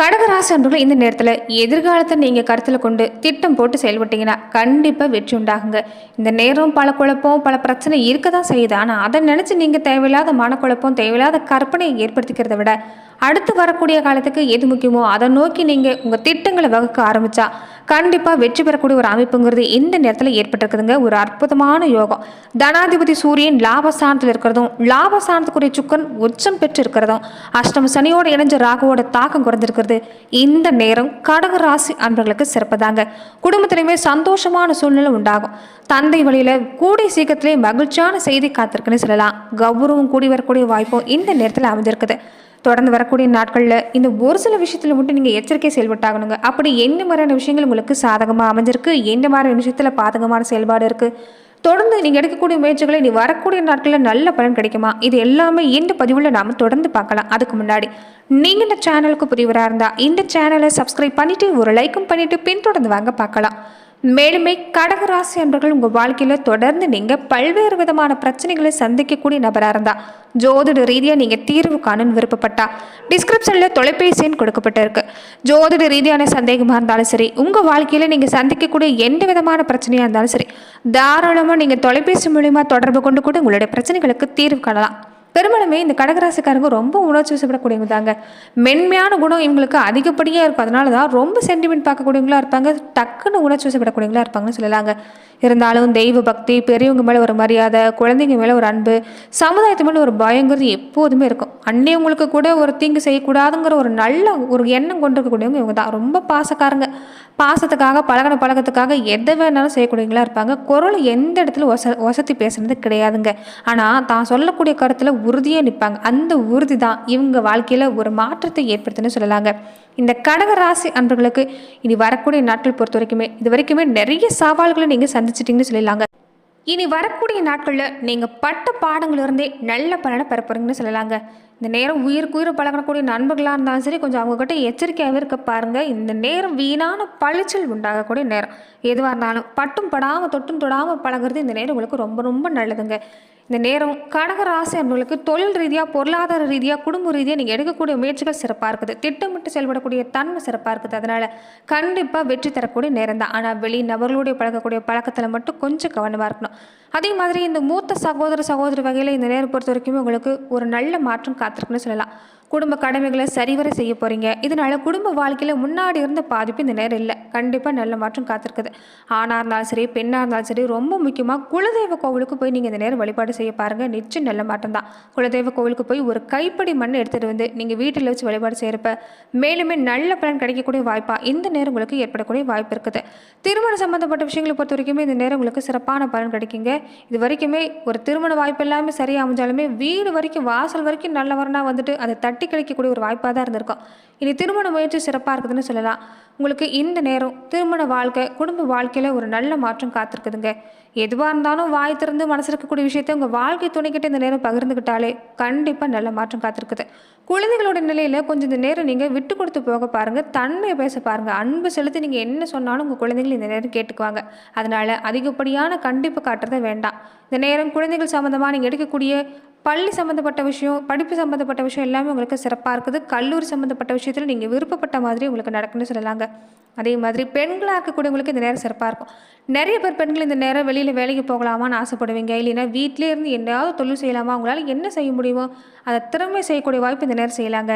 கடகராசி அன்பர்கள் இந்த நேரத்தில் எதிர்காலத்தை நீங்கள் கருத்தில் கொண்டு திட்டம் போட்டு செயல்பட்டீங்கன்னா கண்டிப்பாக வெற்றி உண்டாகுங்க. இந்த நேரம் பல குழப்பம் பல பிரச்சனை இருக்க தான் செய்யுது. ஆனால் அதை நினச்சி நீங்கள் தேவையில்லாத மனக்குழப்பம் தேவையில்லாத கற்பனையை ஏற்படுத்திக்கிறத விட அடுத்து வரக்கூடிய காலத்துக்கு எது முக்கியமோ அதை நோக்கி நீங்கள் உங்கள் திட்டங்களை வகுக்க ஆரம்பித்தா கண்டிப்பாக வெற்றி பெறக்கூடிய ஒரு அமைப்புங்கிறது இந்த நேரத்தில் ஏற்பட்டிருக்குதுங்க. ஒரு அற்புதமான யோகம். தனாதிபதி சூரியன் லாபஸ்தானத்தில் இருக்கிறதும் லாபஸ்தானத்துக்குரிய சுக்கன் உச்சம் பெற்று இருக்கிறதும் அஷ்டம சனியோட இணைஞ்ச ராகுவோட தாக்கம் குறைஞ்சிருக்கிறது இந்த நேரம் கடக ராசி அன்பர்களுக்கு சிறப்புதாங்க. குடும்பத்திலையுமே சந்தோஷமான சூழ்நிலை உண்டாகும். தந்தை வழியில் கூடிய சீக்கிரத்திலே மகிழ்ச்சியான செய்தி காத்திருக்குன்னு சொல்லலாம். கௌரவம் கூடி வரக்கூடிய வாய்ப்பும் இந்த நேரத்தில் அமைஞ்சிருக்குது. தொடர்ந்து வரக்கூடிய நாட்களில் இந்த ஒரு சில விஷயத்தில் மட்டும் நீங்கள் எச்சரிக்கை செயல்பட்டாகணுங்க. அப்படி என்ன மாதிரியான விஷயங்கள் உங்களுக்கு சாதகமாக அமைஞ்சிருக்கு? எந்த மாதிரியான விஷயத்தில் பாதகமான செயல்பாடு இருக்குது தொடர்ந்து நீங்கள் எடுக்கக்கூடிய முயற்சிகளை நீ வரக்கூடிய நாட்களில் நல்ல பலன் கிடைக்குமா? இது எல்லாமே இந்த பதிவில் நாம் தொடர்ந்து பார்க்கலாம். அதுக்கு முன்னாடி நீங்கள் இந்த சேனலுக்கு புரியவராக இருந்தால் இந்த சேனலை சப்ஸ்கிரைப் பண்ணிவிட்டு ஒரு லைக்கும் பண்ணிவிட்டு பின்தொடர்ந்து வாங்க பார்க்கலாம். மேலுமே கடகராசி அன்பர்கள் உங்கள் வாழ்க்கையில் தொடர்ந்து நீங்கள் பல்வேறு விதமான பிரச்சனைகளை சந்திக்கக்கூடிய நபராக இருந்தால் ஜோதிட ரீதியாக நீங்கள் தீர்வு காணுன்னு விருப்பப்பட்டா டிஸ்கிரிப்ஷனில் தொலைபேசின்னு கொடுக்கப்பட்டிருக்கு. ஜோதிட ரீதியான சந்தேகமாக இருந்தாலும் சரி உங்கள் வாழ்க்கையில் நீங்கள் சந்திக்கக்கூடிய எந்த விதமான பிரச்சனையாக இருந்தாலும் சரி தாராளமாக நீங்கள் தொலைபேசி மூலிமா தொடர்பு கொண்டு கூட உங்களுடைய பிரச்சனைகளுக்கு தீர்வு காணலாம். பெரும்பாலுமே இந்த கடகராசிக்காரங்க ரொம்ப உணர்ச்சி வசப்படக்கூடியவங்க தாங்க மென்மையான குணம் இவங்களுக்கு அதிகப்படியாக இருக்கும் அதனால தான் ரொம்ப சென்டிமெண்ட் பார்க்கக்கூடியவங்களா இருப்பாங்க. டக்குன்னு உணர்ச்சி வசப்படக்கூடியவங்களா இருப்பாங்கன்னு சொல்லலாங்க. இருந்தாலும் தெய்வ பக்தி பெரியவங்க மேலே ஒரு மரியாதை குழந்தைங்க மேலே ஒரு அன்பு சமுதாயத்து மேலே ஒரு பயங்கிறது எப்போதுமே இருக்கும். அன்னையவங்களுக்கு கூட ஒரு தீங்கு செய்யக்கூடாதுங்கிற ஒரு நல்ல ஒரு எண்ணம் கொண்டிருக்கக்கூடியவங்க இவங்க தான் ரொம்ப பாசக்காரங்க. பாசத்துக்காக பழகின பழக்கத்துக்காக எதை வேணாலும் செய்யக்கூடியவங்களா இருப்பாங்க. குரல் எந்த இடத்துல ஒச ஒசத்தி பேசுனது கிடையாதுங்க. ஆனால் தான் சொல்லக்கூடிய கருத்தில் உறுதியாக நிற்பாங்க அந்த உறுதி தான் இவங்க வாழ்க்கையில் ஒரு மாற்றத்தை ஏற்படுத்துன்னு சொல்லலாங்க. இந்த கடக ராசி அன்பர்களுக்கு இனி வரக்கூடிய நாட்கள் பொறுத்த வரைக்குமே இது வரைக்குமே நிறைய சவால்களை நீங்கள் சந்திச்சிட்டிங்கன்னு சொல்லிடலாங்க இனி வரக்கூடிய நாட்களில் நீங்கள் பட்ட பாடங்களிலிருந்தே நல்ல பலனை பெற சொல்லலாங்க. இந்த நேரம் உயிருக்கு உயிர் பழகக்கூடிய நண்பர்களாக இருந்தாலும் சரி கொஞ்சம் அவங்கக்கிட்ட எச்சரிக்கையாகவே இருக்க பாருங்கள் இந்த நேரம் வீணான பளிச்சல் உண்டாகக்கூடிய நேரம். எதுவாக இருந்தாலும் பட்டும் படாமல் தொட்டும் தொடாமல் பழகுறது இந்த நேரம் உங்களுக்கு ரொம்ப ரொம்ப நல்லதுங்க. இந்த நேரம் கடக ராசி அன்பர்களுக்கு தொழில் ரீதியாக பொருளாதார ரீதியாக குடும்ப ரீதியாக நீங்கள் எடுக்கக்கூடிய முயற்சிகள் சிறப்பாக இருக்குது. திட்டமிட்டு செயல்படக்கூடிய தன்மை சிறப்பாக இருக்குது. அதனால் கண்டிப்பாக வெற்றி தரக்கூடிய நேரம் தான். ஆனால் வெளி நபர்களுடைய பழகக்கூடிய பழக்கத்தில் மட்டும் கொஞ்சம் கவனமாக இருக்கணும். அதே மாதிரி இந்த மூத்த சகோதர சகோதரி வகையில் இந்த நேரம் பொறுத்த வரைக்குமே உங்களுக்கு ஒரு நல்ல மாற்றம் காத்திருக்குன்னு சொல்லலாம். குடும்ப கடமைகளை சரிவர செய்ய போகிறீங்க இதனால் குடும்ப வாழ்க்கையில் முன்னாடி இருந்த பாதிப்பு இந்த நேரம் இல்லை. கண்டிப்பாக நல்ல மாற்றம் காத்திருக்குது. ஆணாக இருந்தாலும் சரி பெண்ணாக இருந்தாலும் சரி ரொம்ப முக்கியமாக குலதெய்வ கோவிலுக்கு போய் நீங்கள் இந்த நேரம் வழிபாடு செய்ய பாருங்கள் நிச்சயம் நல்ல மாற்றம் தான். குலதெய்வ கோவிலுக்கு போய் ஒரு கைப்படி மண் எடுத்துகிட்டு வந்து நீங்கள் வீட்டில் வச்சு வழிபாடு செய்கிறப்ப மேலுமே நல்ல பலன் கிடைக்கக்கூடிய வாய்ப்பாக இந்த நேரம் உங்களுக்கு ஏற்படக்கூடிய வாய்ப்பு இருக்குது. திருமணம் சம்மந்தப்பட்ட விஷயங்களை பொறுத்த வரைக்குமே இந்த நேரம் உங்களுக்கு சிறப்பான பலன் கிடைக்குங்க. இது வரைக்குமே ஒரு திருமண வாய்ப்பு எல்லாமே சரியாக அமைஞ்சாலுமே வீடு வரைக்கும் வாசல் வரைக்கும் நல்லவரனா வந்துட்டு அதை தட்டி கழிக்கக்கூடிய ஒரு வாய்ப்பாக தான் இருந்திருக்கும். இனி திருமண முயற்சி சிறப்பாக இருக்குதுன்னு சொல்லலாம். உங்களுக்கு இந்த நேரம் திருமண வாழ்க்கை குடும்ப வாழ்க்கையில் ஒரு நல்ல மாற்றம் காத்திருக்குதுங்க. எதுவாக இருந்தாலும் வாய் திறந்து மனசு இருக்கக்கூடிய விஷயத்த உங்கள் வாழ்க்கை துணைக்கிட்ட இந்த நேரம் பகிர்ந்துக்கிட்டாலே கண்டிப்பாக நல்ல மாற்றம் காத்திருக்குது. குழந்தைகளோட நிலையில் கொஞ்சம் இந்த நேரம் நீங்கள் விட்டு கொடுத்து போக பாருங்கள் தன்மையை பேச பாருங்கள் அன்பு செலுத்தி நீங்கள் என்ன சொன்னாலும் உங்கள் குழந்தைகள் இந்த நேரம் கேட்டுக்குவாங்க. அதனால் அதிகப்படியான கண்டிப்பு காட்டுறத வேண்டாம். இந்த நேரம் குழந்தைகள் சம்மந்தமாக நீங்கள் எடுக்கக்கூடிய பள்ளி சம்மந்தப்பட்ட விஷயம் படிப்பு சம்மந்தப்பட்ட விஷயம் எல்லாமே உங்களுக்கு சிறப்பாக இருக்குது. கல்லூரி சம்மந்தப்பட்ட விஷயத்தில் நீங்கள் விருப்பப்பட்ட மாதிரி உங்களுக்கு நடக்குன்னு சொல்லலாங்க. அதே மாதிரி பெண்களாக இருக்கக்கூடியவங்களுக்கு இந்த நேரம் சிறப்பாக இருக்கும். நிறைய பேர் பெண்கள் இந்த நேரம் வெளியில் வேலைக்கு போகலாமான்னு ஆசைப்படுவீங்க. இல்லைன்னா வீட்டிலே இருந்து என்னையாவது தொழில் செய்யலாமா? உங்களால் என்ன செய்ய முடியுமோ? அதை திறமை செய்யக்கூடிய வாய்ப்பு இந்த நேரம் செய்யலாங்க.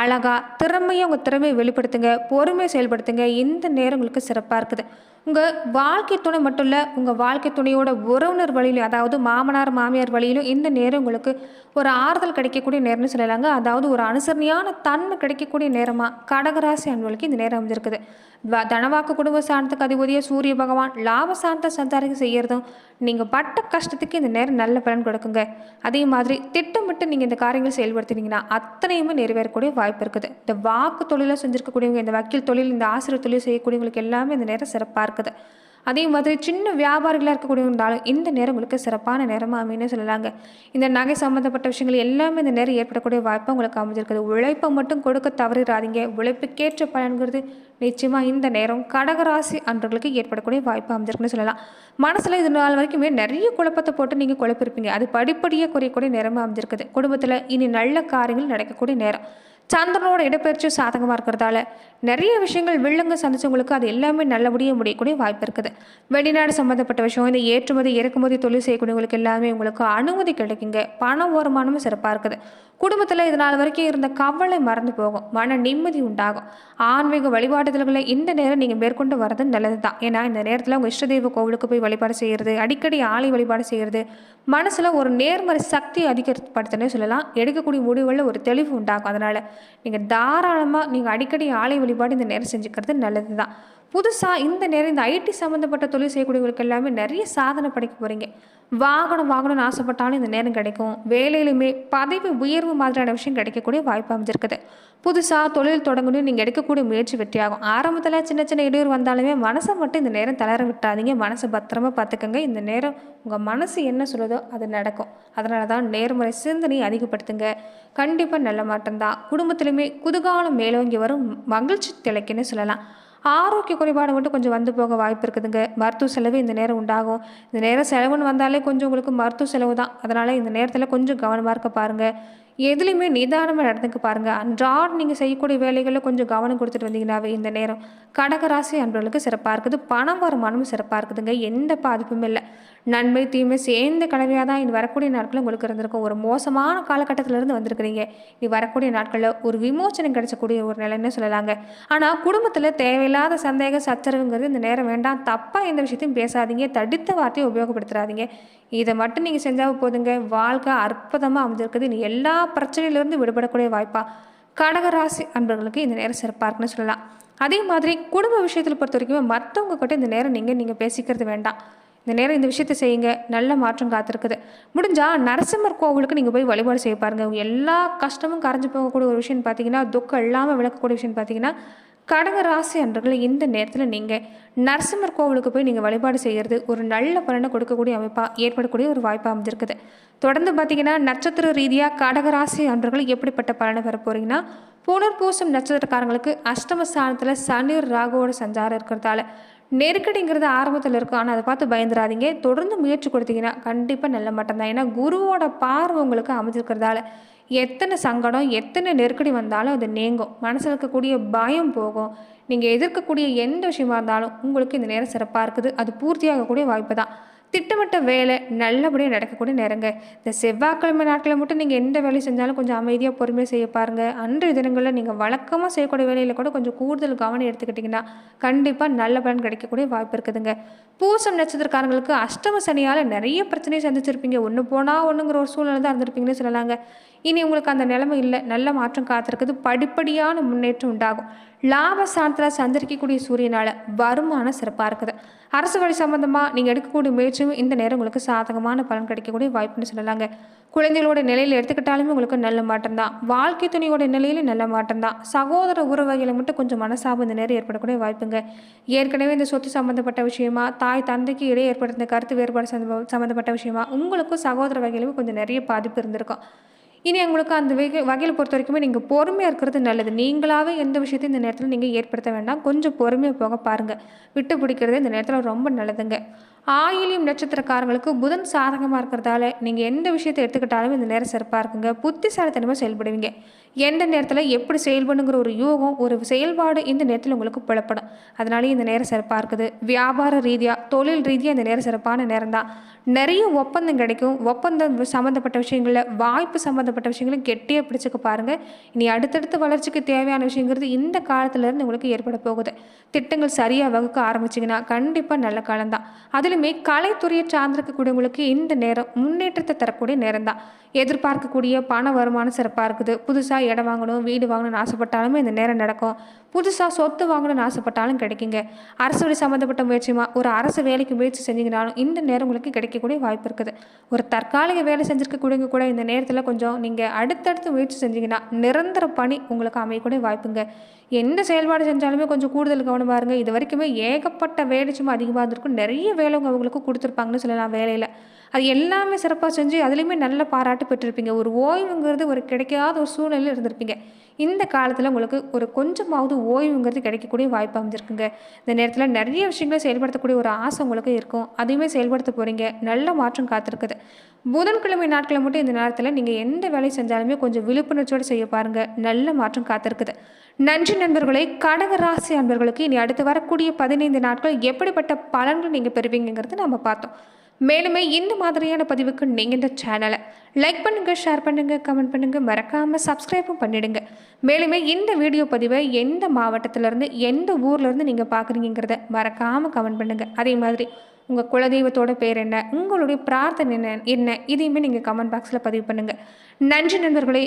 அழகாக திறமையை உங்கள் திறமையை வெளிப்படுத்துங்க. பொறுமையை செயல்படுத்துங்க. இந்த நேரம் உங்களுக்கு சிறப்பாக இருக்குது. உங்கள் வாழ்க்கை துணை மட்டும் இல்லை உங்கள் வாழ்க்கை துணையோட உறவினர் வழியிலும் அதாவது மாமனார் மாமியார் வழியிலும் இந்த நேரம் உங்களுக்கு ஒரு ஆறுதல் கிடைக்கக்கூடிய நேரம்னு சொல்லலாங்க. அதாவது ஒரு அனுசரணையான தன்மை கிடைக்கக்கூடிய நேரமாக கடகராசி அன்பர்களுக்கு இந்த நேரம் அமைஞ்சிருக்குது. தனவாக்கு குடும்ப சாணத்துக்கு அதிபதியாக சூரிய பகவான் லாப சார்ந்த சந்தாரிக்கு செய்கிறதும் நீங்கள் பட்ட கஷ்டத்துக்கு இந்த நேரம் நல்ல பலன் கொடுக்குங்க. அதே மாதிரி திட்டமிட்டு நீங்கள் இந்த காரியங்கள் செயல்படுத்தினீங்கன்னா அத்தனையுமே நிறைவேறக்கூடிய வாய்ப்பு இருக்குது. இந்த வாக்கு தொழிலை செஞ்சுருக்கக்கூடியவங்க இந்த வக்கீல் தொழில் இந்த ஆசிரியர் தொழில் செய்யக்கூடியவங்களுக்கு எல்லாமே இந்த நேரம் சிறப்பாக இருக்குது. அதே மாதிரி சின்ன வியாபாரிகளாக இருக்கக்கூடிய இருந்தாலும் இந்த நேரம் உங்களுக்கு சிறப்பான நேரமாக அமைன்னு சொல்லலாங்க. இந்த நகை சம்மந்தப்பட்ட விஷயங்கள் எல்லாமே இந்த நேரம் ஏற்படக்கூடிய வாய்ப்பு உங்களுக்கு அமைஞ்சிருக்குது. உழைப்பை மட்டும் கொடுக்க தவறிடாதீங்க உழைப்புக்கேற்ற பலன்கிறது நிச்சயமாக இந்த நேரம் கடகராசி அன்றர்களுக்கு ஏற்படக்கூடிய வாய்ப்பு அமைஞ்சிருக்குன்னு சொல்லலாம். மனசில் இது நாள் வரைக்குமே நிறைய குழப்பத்தை போட்டு நீங்கள் குழப்பிருப்பீங்க. அது படிப்படியாக குறையக்கூடிய நேரமாக அமைஞ்சிருக்குது. குடும்பத்தில் இனி நல்ல காரியங்கள் நடக்கக்கூடிய நேரம். சந்திரனோட இடப்பெயர்ச்சி சாதகமாக இருக்கிறதால நிறைய விஷயங்கள் வில்லங்க சந்திச்சவங்களுக்கு அது எல்லாமே நல்லபடியாக முடியக்கூடிய வாய்ப்பு இருக்குது. வெளிநாடு சம்மந்தப்பட்ட விஷயம் இந்த ஏற்றுமதி இறக்குமதி தொழில் செய்யக்கூடியவங்களுக்கு எல்லாமே உங்களுக்கு அனுமதி கிடைக்குங்க. பண வருமானமும் சிறப்பாக இருக்குது. குடும்பத்தில் இது நாள் வரைக்கும் இருந்த கவலை மறந்து போகும். மன நிம்மதி உண்டாகும். ஆன்மீக வழிபாடுதல்களை இந்த நேரம் நீங்கள் மேற்கொண்டு வர்றது நல்லது தான் ஏன்னா இந்த நேரத்தில் உங்கள் இஷ்டதெய்வ கோவிலுக்கு போய் வழிபாடு செய்கிறது அடிக்கடி ஆலை வழிபாடு செய்கிறது மனசில் ஒரு நேர்மறை சக்தி அதிகப்படுத்தனே சொல்லலாம். எடுக்கக்கூடிய முடிவுகளில் ஒரு தெளிவு உண்டாகும். அதனால் நீங்கள் தாராளமாக நீங்கள் அடிக்கடி ஆலை வழிபாடு இந்த நேரம் செஞ்சுக்கிறது நல்லது தான் புதுசாக இந்த நேரம் இந்த ஐடி சம்மந்தப்பட்ட தொழில் செய்யக்கூடியவங்களுக்கு எல்லாமே நிறைய சாதனை படைக்க போகிறீங்க வாகனம் வாங்கணும்னு ஆசைப்பட்டாலும் இந்த நேரம் கிடைக்கும். வேலையிலுமே பதவி உயர்வு மாதிரியான விஷயம் கிடைக்கக்கூடிய வாய்ப்பு அமைஞ்சிருக்குது. புதுசாக தொழில் தொடங்கணும் நீங்கள் எடுக்கக்கூடிய முயற்சி வெற்றியாகும். ஆரம்பத்தில் சின்ன சின்ன இடையூறு வந்தாலுமே மனசை மட்டும் இந்த நேரம் தளர விட்டாதீங்க. மனசை பத்திரமா பார்த்துக்கோங்க. இந்த நேரம் உங்கள் மனசு என்ன சொல்லுதோ அது நடக்கும். அதனால தான் நேர்முறை சிந்தனையை அதிகப்படுத்துங்க. கண்டிப்பாக நல்ல மாற்றம் தான் குடும்பத்திலுமே குதூகாலம் மேலோங்கி வரும். மகிழ்ச்சி திளைக்குன்னு சொல்லலாம். ஆரோக்கிய குறைபாடு மட்டும் கொஞ்சம் வந்து போக வாய்ப்பு இருக்குதுங்க. மருத்துவ செலவு இந்த நேரம் உண்டாகும். இந்த நேரம் செலவுன்னு வந்தாலே கொஞ்சம் உங்களுக்கு மருத்துவ செலவு தான். அதனால் இந்த நேரத்தில் கொஞ்சம் கவனமாக இருக்க பாருங்கள் எதுலேயுமே நிதானமாக நடந்துக்க பாருங்கள் அன்றாட நீங்கள் செய்யக்கூடிய வேலைகளில் கொஞ்சம் கவனம் கொடுத்துட்டு வந்தீங்கன்னாவே இந்த நேரம் கடகராசி அன்பர்களுக்கு சிறப்பாக இருக்குது. பணம் வருமானமும் சிறப்பாக இருக்குதுங்க. எந்த பாதிப்பும் இல்லை. நன்மை தீமை சேர்ந்த கலவையாக தான் இனி வரக்கூடிய நாட்கள் உங்களுக்கு இருந்திருக்கும். ஒரு மோசமான காலகட்டத்திலேருந்து வந்திருக்கிறீங்க. இனி வரக்கூடிய நாட்களில் ஒரு விமோச்சனம் கிடைச்சக்கூடிய ஒரு நிலைன்னு சொல்லலாங்க. ஆனால் குடும்பத்தில் தேவையில்லாத சந்தேக சச்சரவுங்கிறது இந்த நேரம் வேண்டாம். தப்பாக எந்த விஷயத்தையும் பேசாதீங்க. தடித்த வார்த்தையை உபயோகப்படுத்துறாதீங்க இதை மட்டும் நீங்கள் செஞ்சால் போதுங்க. வாழ்க்கை அற்புதமாக அமைஞ்சிருக்குது. இனி எல்லா பிரச்சனையிலிருந்து விடுபடக்கூடிய வாய்ப்பாக கடகராசி அன்பர்களுக்கு இந்த நேரம் சிறப்பாக இருக்குன்னு சொல்லலாம். அதே மாதிரி குடும்ப விஷயத்தில் பொறுத்த வரைக்கும் மற்றவங்க கிட்ட இந்த நேரம் நீங்கள் நீங்கள் பேசிக்கிறது வேண்டாம். இந்த நேரம் இந்த விஷயத்தை செய்யுங்க. நல்ல மாற்றம் காத்திருக்குது. முடிஞ்சால் நரசிம்மர் கோவிலுக்கு நீங்கள் போய் வழிபாடு செய்ய பாருங்கள் எல்லா கஷ்டமும் கரைஞ்சு போகக்கூடிய ஒரு விஷயம் பார்த்தீங்கன்னா துக்கம் இல்லாமல் விளக்கக்கூடிய விஷயம் பார்த்தீங்கன்னா கடகராசி அன்றர்கள் இந்த நேரத்தில் நீங்கள் நரசிம்மர் கோவிலுக்கு போய் நீங்கள் வழிபாடு செய்கிறது ஒரு நல்ல பலனை கொடுக்கக்கூடிய அமைப்பாக ஏற்படக்கூடிய ஒரு வாய்ப்பாக அமைஞ்சிருக்குது. தொடர்ந்து பார்த்தீங்கன்னா நட்சத்திர ரீதியாக கடகராசி அன்றர்கள் எப்படிப்பட்ட பலனை பெற போகிறீங்கன்னா புனர்பூசம் நட்சத்திரக்காரங்களுக்கு அஷ்டம ஸ்தானத்தில் சனி ராகுவோட சஞ்சாரம் இருக்கிறதால நெருக்கடிங்கிறது ஆரம்பத்தில் இருக்கும் ஆனால் அதை பார்த்து பயந்துடாதீங்க தொடர்ந்து முயற்சி கொடுத்தீங்கன்னா கண்டிப்பாக நல்ல மட்டம் தான். ஏன்னா குருவோட பார்வை உங்களுக்கு அமைஞ்சிருக்கிறதால எத்தனை சங்கடம் எத்தனை நெருக்கடி வந்தாலும் அது நீங்கும். மனசில் இருக்கக்கூடிய பயம் போகும். நீங்கள் எதிர்க்கக்கூடிய எந்த விஷயமா இருந்தாலும் உங்களுக்கு இந்த நேரம் சிறப்பாக இருக்குது. அது பூர்த்தியாகக்கூடிய வாய்ப்பு தான். திட்டமிட்ட வேலை நல்லபடியாக நடக்கக்கூடிய நேரங்க. இந்த செவ்வாய்க்கிழமை நாட்களில் மட்டும் நீங்கள் எந்த வேலையை செஞ்சாலும் கொஞ்சம் அமைதியாக பொறுமையாக செய்ய பாருங்கள் அன்றைய தினங்களில் நீங்கள் வழக்கமாக செய்யக்கூடிய வேலையில் கூட கொஞ்சம் கூடுதல் கவனம் எடுத்துக்கிட்டிங்கன்னா கண்டிப்பாக நல்ல பலன் கிடைக்கக்கூடிய வாய்ப்பு இருக்குதுங்க. பூசம் நட்சத்திரக்காரங்களுக்கு அஷ்டம சனியால் நிறைய பிரச்சனையை சந்திச்சிருப்பீங்க. ஒன்று போனால் ஒன்றுங்கிற ஒரு சூழ்நிலை தான் இருந்திருப்பீங்கன்னு சொல்லலாங்க. இனி உங்களுக்கு அந்த நிலைமை இல்லை. நல்ல மாற்றம் காத்திருக்குது. படிப்படியான முன்னேற்றம் உண்டாகும். லாபஸ்தானத்தில் சந்திரிக்கக்கூடிய சூரியனால் வருமானம் சிறப்பாக இருக்குது. அரசு வழி சம்மந்தமாக நீங்கள் எடுக்கக்கூடிய முயற்சியும் இந்த நேரம் உங்களுக்கு சாதகமான பலன் கிடைக்கக்கூடிய வாய்ப்புன்னு சொல்லலாங்க. குழந்தைகளோட நிலையில் எடுத்துக்கிட்டாலுமே உங்களுக்கு நல்ல மாற்றம் தான் வாழ்க்கை துணையோட நிலையில நல்ல மாற்றம் தான் சகோதர உறவகையில் மட்டும் கொஞ்சம் மனசாபம் இந்த நேரம் ஏற்படக்கூடிய வாய்ப்புங்க. ஏற்கனவே இந்த சொத்து சம்மந்தப்பட்ட விஷயமா தாய் தந்தைக்கு இடையே ஏற்படுத்த கருத்து வேறுபாடு சம்மந்த- சம்மந்தப்பட்ட விஷயமா உங்களுக்கும் சகோதர வகையிலுமே கொஞ்சம் நிறைய பாதிப்பு இருந்திருக்கும். இனி உங்களுக்கு அந்த வகை வகையில் பொறுத்த வரைக்குமே நீங்கள் பொறுமையாக இருக்கிறது நல்லது. நீங்களாகவே எந்த விஷயத்தையும் இந்த நேரத்தில் நீங்கள் ஏற்படுத்த வேண்டாம். கொஞ்சம் பொறுமையாக போக பாருங்கள் விட்டு பிடிக்கிறது இந்த நேரத்தில் ரொம்ப நல்லதுங்க. ஆயிலியம் நட்சத்திரக்காரங்களுக்கு புதன் சாதகமாக இருக்கிறதால நீங்கள் எந்த விஷயத்தை எடுத்துக்கிட்டாலும் இந்த நேரம் சிறப்பாக இருக்குங்க. புத்திசாலித்தனமாக செயல்படுவீங்க. எந்த நேரத்தில் எப்படி செயல்படுங்கிற ஒரு யோகம் ஒரு செயல்பாடு இந்த நேரத்தில் உங்களுக்கு புலப்படும். அதனாலே இந்த நேரம் சிறப்பாக இருக்குது. வியாபார ரீதியாக தொழில் ரீதியாக இந்த நேரம் சிறப்பான நேரம் தான் நிறைய ஒப்பந்தம் கிடைக்கும். ஒப்பந்தம் சம்மந்தப்பட்ட விஷயங்களில் வாய்ப்பு சம்மந்தப்பட்ட விஷயங்களும் கெட்டியாக பிடிச்சிக்க பாருங்கள் இனி அடுத்தடுத்த வளர்ச்சிக்கு தேவையான விஷயங்கிறது இந்த காலத்துலேருந்து உங்களுக்கு ஏற்பட போகுது. திட்டங்கள் சரியாக வகுக்க ஆரம்பிச்சிங்கன்னா கண்டிப்பாக நல்ல காலம்தான். அதிலுமே கலைத்துறையை சார்ந்திருக்கக்கூடியவங்களுக்கு இந்த நேரம் முன்னேற்றத்தை தரக்கூடிய நேரம் தான் எதிர்பார்க்கக்கூடிய பண வருமானம் சிறப்பாக இருக்குது. புதுசாக இடம் வாங்கணும் வீடு வாங்கணும்னு ஆசைப்பட்டாலுமே இந்த நேரம் நடக்கும். புதுசாக சொத்து வாங்கணும்னு ஆசைப்பட்டாலும் கிடைக்குங்க. அரசு வழி சம்மந்தப்பட்ட முயற்சிமா ஒரு அரசு வேலைக்கு முயற்சி செஞ்சீங்கனாலும் இந்த நேரம் உங்களுக்கு கிடைக்கக்கூடிய வாய்ப்பு இருக்குது. ஒரு தற்காலிக வேலை செஞ்சுருக்கக்கூடியவங்க கூட இந்த நேரத்தில் கொஞ்சம் நீங்கள் அடுத்தடுத்து முயற்சி செஞ்சீங்கன்னா நிரந்தர பணி உங்களுக்கு அமையக்கூடிய வாய்ப்புங்க. எந்த செயல்பாடு செஞ்சாலுமே கொஞ்சம் கூடுதல் கவனம் பாருங்கள் இது வரைக்குமே ஏகப்பட்ட வேலை சும்மா அதிகமாக இருந்திருக்கும். நிறைய வேலை அவங்களுக்கு கொடுத்துருப்பாங்கன்னு சொல்லலாம் வேலையில். அது எல்லாமே சிறப்பாக செஞ்சு அதுலேயுமே நல்ல பாராட்டு பெற்றிருப்பீங்க. ஒரு ஓய்வுங்கிறது ஒரு கிடைக்காத ஒரு சூழ்நிலையில் இருந்திருப்பீங்க. இந்த காலத்தில் உங்களுக்கு ஒரு கொஞ்சமாவது ஓய்வுங்கிறது கிடைக்கக்கூடிய வாய்ப்பு அமைஞ்சிருக்குங்க. இந்த நேரத்தில் நிறைய விஷயங்களை செயல்படுத்தக்கூடிய ஒரு ஆசை உங்களுக்கு இருக்கும். அதையுமே செயல்படுத்த போகிறீங்க நல்ல மாற்றம் காத்திருக்குது. புதன்கிழமை நாட்களை மட்டும் இந்த நேரத்தில் நீங்கள் எந்த வேலை செஞ்சாலுமே கொஞ்சம் விழிப்புணர்ச்சியோடு செய்ய பாருங்கள் நல்ல மாற்றம் காத்திருக்குது. நன்றி நண்பர்களை. கடக ராசி நண்பர்களுக்கு இனி அடுத்து வரக்கூடிய பதினைந்து நாட்கள் எப்படிப்பட்ட பலன்கள் நீங்கள் பெறுவீங்கிறது நம்ம பார்த்தோம். மேலுமே இந்த மாதிரியான பதிவுக்கு நீங்கள் இந்த சேனலை லைக் பண்ணுங்கள் ஷேர் பண்ணுங்கள் கமெண்ட் பண்ணுங்கள் மறக்காமல் சப்ஸ்கிரைபும் பண்ணிடுங்க. மேலுமே இந்த வீடியோ பதிவை எந்த மாவட்டத்திலேருந்து எந்த ஊர்லேருந்து நீங்கள் பார்க்குறீங்கிறத மறக்காமல் கமெண்ட் பண்ணுங்கள் அதே மாதிரி உங்கள் குலதெய்வத்தோட பேர் என்ன உங்களுடைய பிரார்த்தனை என்ன என்ன இதையுமே நீங்கள் கமெண்ட் பாக்ஸில் பதிவு பண்ணுங்கள் நன்றி நண்பர்களே.